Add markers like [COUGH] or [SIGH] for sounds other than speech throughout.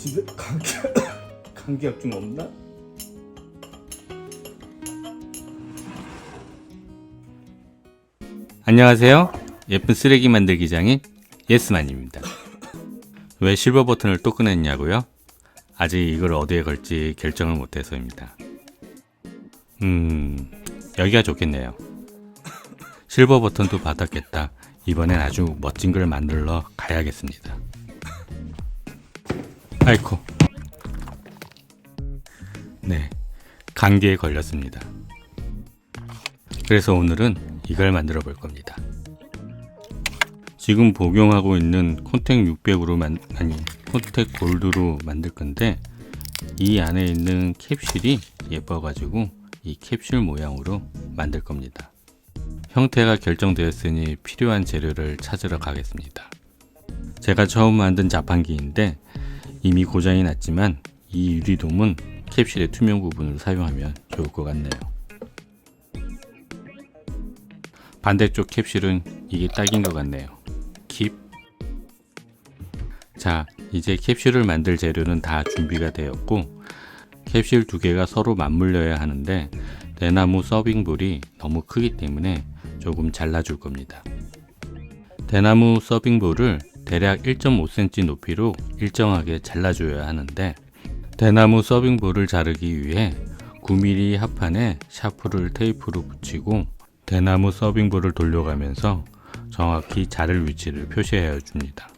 집에 감기 [COUGHS] 감기약 좀 없나? 안녕하세요. 예쁜 쓰레기 만들기 장인 예스만입니다. [COUGHS] 왜 실버 버튼을 또 꺼냈냐고요? 아직 이걸 어디에 걸지 결정을 못해서입니다. 음, 여기가 좋겠네요. [COUGHS] 실버 버튼도 받았겠다. 이번엔 아주 멋진 걸 만들러 가야겠습니다. 아이코. 네, 감기에 걸렸습니다. 그래서 오늘은 이걸 만들어 볼 겁니다. 지금 복용하고 있는 콘택 600으로 만 아니 콘택 골드로 만들 건데 이 안에 있는 캡슐이 예뻐가지고 이 캡슐 모양으로 만들 겁니다. 형태가 결정되었으니 필요한 재료를 찾으러 가겠습니다. 제가 처음 만든 자판기인데 이미 고장이 났지만 이 유리돔은 캡슐의 투명 부분을 사용하면 좋을 것 같네요. 반대쪽 캡슐은 이게 딱인 것 같네요. 킵. 자, 이제 캡슐을 만들 재료는 다 준비가 되었고 캡슐 두 개가 서로 맞물려야 하는데 대나무 서빙볼이 너무 크기 때문에 조금 잘라줄 겁니다. 대나무 서빙볼을 대략 1.5cm 높이로 일정하게 잘라줘야 하는데 대나무 서빙볼을 자르기 위해 9mm 합판에 샤프를 테이프로 붙이고 대나무 서빙볼을 돌려가면서 정확히 자를 위치를 표시해 줍니다.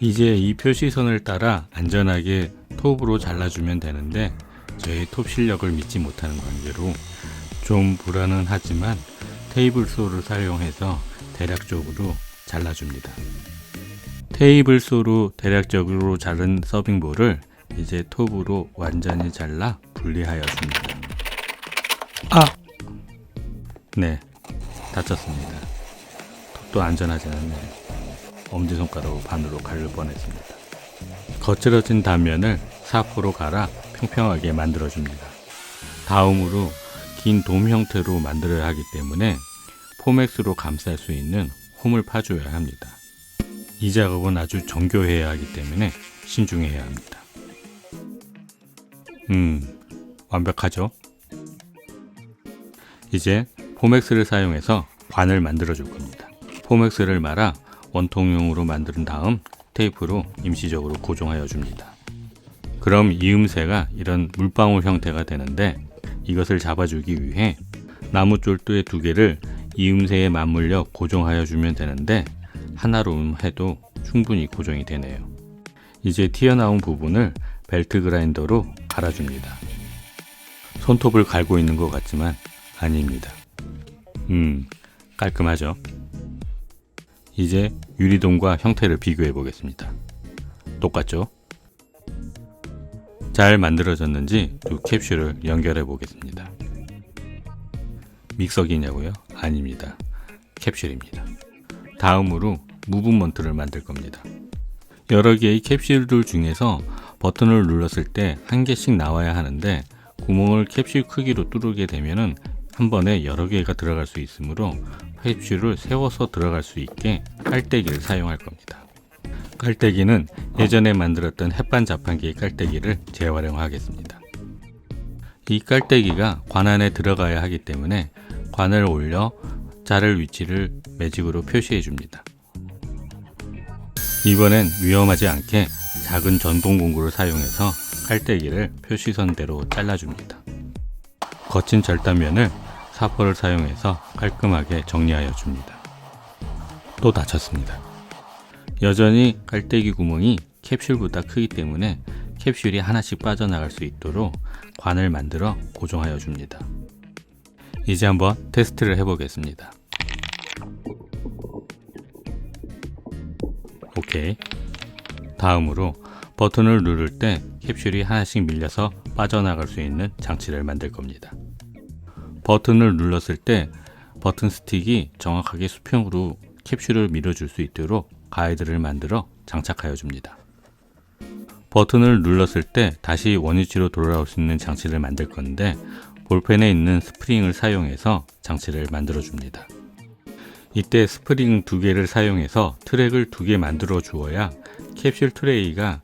이제 이 표시선을 따라 안전하게 톱으로 잘라주면 되는데 저의 톱 실력을 믿지 못하는 관계로 좀 불안은 하지만 테이블 소를 사용해서 대략적으로 잘라줍니다. 테이블 소로 대략적으로 자른 서빙볼을 이제 톱으로 완전히 잘라 분리하여 줍니다. 아! 네, 다쳤습니다. 톱도 안전하지 않네요. 엄지손가락으로 반으로 가를 뻔했습니다. 거칠어진 단면을 사포로 갈아 평평하게 만들어줍니다. 다음으로 긴 돔 형태로 만들어야 하기 때문에 포맥스로 감쌀 수 있는 홈을 파줘야 합니다. 이 작업은 아주 정교해야 하기 때문에 신중해야 합니다. 음, 완벽하죠? 이제 포맥스를 사용해서 관을 만들어 줄 겁니다. 포맥스를 말아 원통용으로 만든 다음 테이프로 임시적으로 고정하여 줍니다. 그럼 이음새가 이런 물방울 형태가 되는데 이것을 잡아주기 위해 나무 쫄도의 두 개를 이음새에 맞물려 고정하여 주면 되는데 하나로 해도 충분히 고정이 되네요. 이제 튀어나온 부분을 벨트 그라인더로 갈아줍니다. 손톱을 갈고 있는 것 같지만 아닙니다. 음, 깔끔하죠? 이제 유리돔과 형태를 비교해 보겠습니다. 똑같죠? 잘 만들어졌는지 두 캡슐을 연결해 보겠습니다. 믹서기냐고요? 아닙니다. 캡슐입니다. 다음으로 무브먼트를 만들 겁니다. 여러 개의 캡슐들 중에서 버튼을 눌렀을 때 한 개씩 나와야 하는데 구멍을 캡슐 크기로 뚫게 되면은 한 번에 여러 개가 들어갈 수 있으므로 캡슐을 세워서 들어갈 수 있게 깔때기를 사용할 겁니다. 깔때기는 예전에 만들었던 햇반 자판기의 깔때기를 재활용하겠습니다. 이 깔때기가 관 안에 들어가야 하기 때문에 관을 올려 자를 위치를 매직으로 표시해 줍니다. 이번엔 위험하지 않게 작은 전동 공구를 사용해서 깔때기를 표시선대로 잘라줍니다. 거친 절단면을 사포를 사용해서 깔끔하게 정리하여 줍니다. 또 다쳤습니다. 여전히 깔때기 구멍이 캡슐보다 크기 때문에 캡슐이 하나씩 빠져나갈 수 있도록 관을 만들어 고정하여 줍니다. 이제 한번 테스트를 해보겠습니다. 오케이. 다음으로 버튼을 누를 때 캡슐이 하나씩 밀려서 빠져나갈 수 있는 장치를 만들 겁니다. 버튼을 눌렀을 때 버튼 스틱이 정확하게 수평으로 캡슐을 밀어줄 수 있도록 가이드를 만들어 장착하여 줍니다. 버튼을 눌렀을 때 다시 원위치로 돌아올 수 있는 장치를 만들 건데 볼펜에 있는 스프링을 사용해서 장치를 만들어 줍니다. 이때 스프링 두 개를 사용해서 트랙을 두 개 만들어 주어야 캡슐 트레이가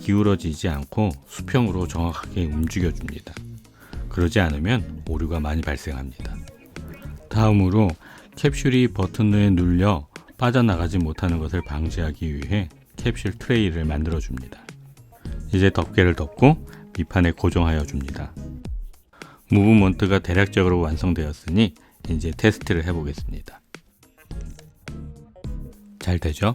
기울어지지 않고 수평으로 정확하게 움직여 줍니다. 그러지 않으면 오류가 많이 발생합니다. 다음으로 캡슐이 버튼에 눌려 빠져나가지 못하는 것을 방지하기 위해 캡슐 트레이를 만들어 줍니다. 이제 덮개를 덮고 밑판에 고정하여 줍니다. 무브먼트가 대략적으로 완성되었으니 이제 테스트를 해보겠습니다. 잘 되죠?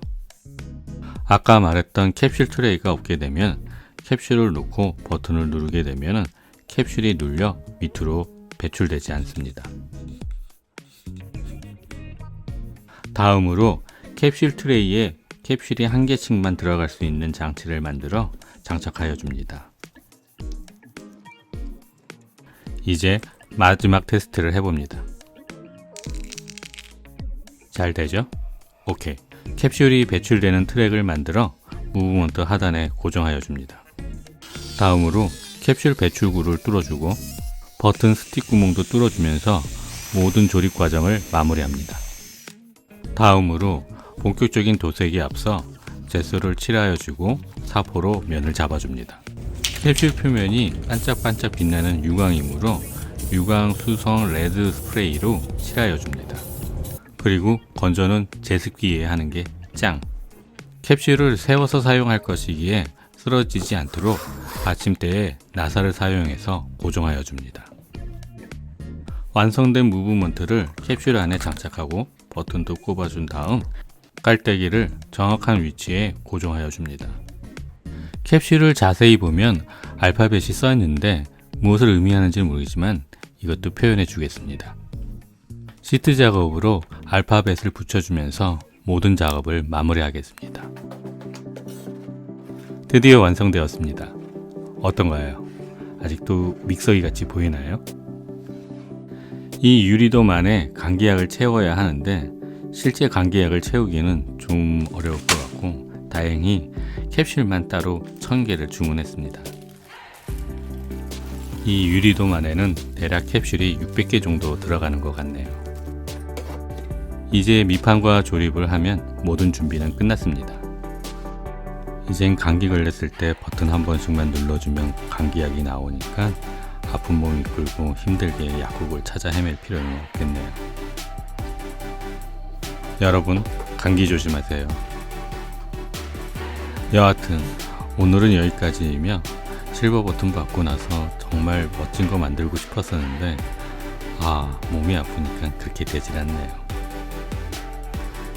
아까 말했던 캡슐 트레이가 없게 되면 캡슐을 놓고 버튼을 누르게 되면 캡슐이 눌려 밑으로 배출되지 않습니다. 다음으로 캡슐 트레이에 캡슐이 한 개씩만 들어갈 수 있는 장치를 만들어 장착하여 줍니다. 이제 마지막 테스트를 해봅니다. 잘 되죠? 오케이. 캡슐이 배출되는 트랙을 만들어 무브먼트 하단에 고정하여 줍니다. 다음으로 캡슐 배출구를 뚫어주고 버튼 스틱 구멍도 뚫어주면서 모든 조립 과정을 마무리합니다. 다음으로 본격적인 도색에 앞서 제소를 칠하여 주고 사포로 면을 잡아줍니다. 캡슐 표면이 반짝반짝 빛나는 유광이므로 유광 수성 레드 스프레이로 칠하여 줍니다. 그리고 건조는 제습기에 하는 게 짱. 캡슐을 세워서 사용할 것이기에 쓰러지지 않도록 받침대에 나사를 사용해서 고정하여 줍니다. 완성된 무브먼트를 캡슐 안에 장착하고 버튼도 꼽아준 다음 깔때기를 정확한 위치에 고정하여 줍니다. 캡슐을 자세히 보면 알파벳이 써 있는데 무엇을 의미하는지 모르지만 이것도 표현해 주겠습니다. 시트 작업으로 알파벳을 붙여주면서 모든 작업을 마무리하겠습니다. 드디어 완성되었습니다. 어떤가요? 아직도 믹서기 같이 보이나요? 이 유리돔 안에 감기약을 채워야 하는데 실제 감기약을 채우기는 좀 같고 다행히 캡슐만 따로 1000개를 주문했습니다. 이 유리돔 안에는 대략 캡슐이 600개 정도 들어가는 것 같네요. 이제 밑판과 조립을 하면 모든 준비는 끝났습니다. 이젠 감기 걸렸을 때 버튼 한 번씩만 눌러주면 감기약이 나오니까 아픈 몸 이 끌고 힘들게 약국을 찾아 헤맬 필요는 없겠네요. 여러분, 감기 조심하세요. 여하튼, 오늘은 여기까지이며 실버 버튼 받고 나서 정말 멋진 거 만들고 싶었었는데, 아, 몸이 아프니까 그렇게 되질 않네요.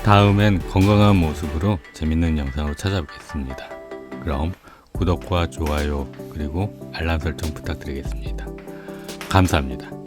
다음엔 건강한 모습으로 재밌는 영상으로 찾아뵙겠습니다. 그럼 구독과 좋아요 그리고 알람 설정 부탁드리겠습니다. 감사합니다.